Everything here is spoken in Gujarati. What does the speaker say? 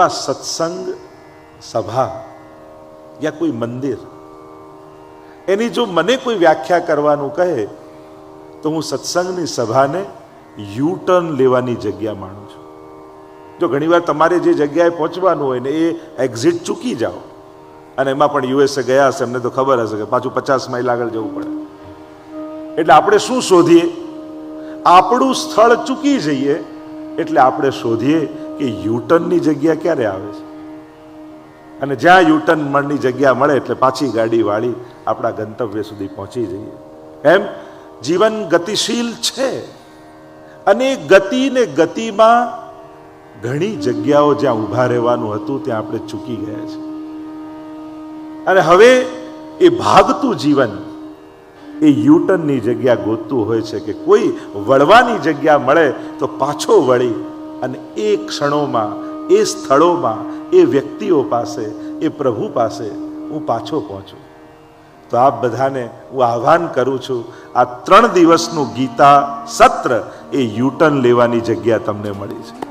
આ સત્સંગ સભા યા કોઈ મંદિર એની જો મને કોઈ વ્યાખ્યા કરવાનું કહે તો હું સત્સંગની સભાને યુ ટર્ન લેવાની જગ્યા માનું છું જો ઘણીવાર તમારે જે જગ્યાએ પહોંચવાનું હોય ને એ એક્ઝિટ ચૂકી જાઓ અને એમાં પણ યુએસએ ગયા હશે એમને તો ખબર હશે કે પાછું પચાસ માઇલ આગળ જવું પડે। એટલે આપણે શું શોધીએ? આપણું સ્થળ ચૂકી જઈએ, એટલે આપણે શોધીએ કે યુટર્નની જગ્યા ક્યારે આવે છે? અને જ્યાં યુટર્ન મળની જગ્યા મળે એટલે પાછી ગાડી વાળી આપણા ગંતવ્ય સુધી પહોંચી જઈએ. એમ જીવન ગતિશીલ છે. અને એ ગતિ ને ગતિમાં ઘણી જગ્યાઓ જ્યાં ઊભા રહેવાનું હતું ત્યાં આપણે ચૂકી ગયા છે. અને હવે એ ભાગતું જીવન એ યુટર્નની જગ્યા ગોતતું હોય છે કે કોઈ વળવાની જગ્યા મળે તો પાછો વળી અને એ ક્ષણોમાં, એ સ્થળોમાં, એ વ્યક્તિઓ પાસે, એ પ્રભુ પાસે હું પાછો પહોંચું. તો આપ બધાને હું આહ્વાન કરું છું, આ ત્રણ દિવસનું ગીતા સત્ર એ યુટર્ન લેવાની જગ્યા તમને મળી છે.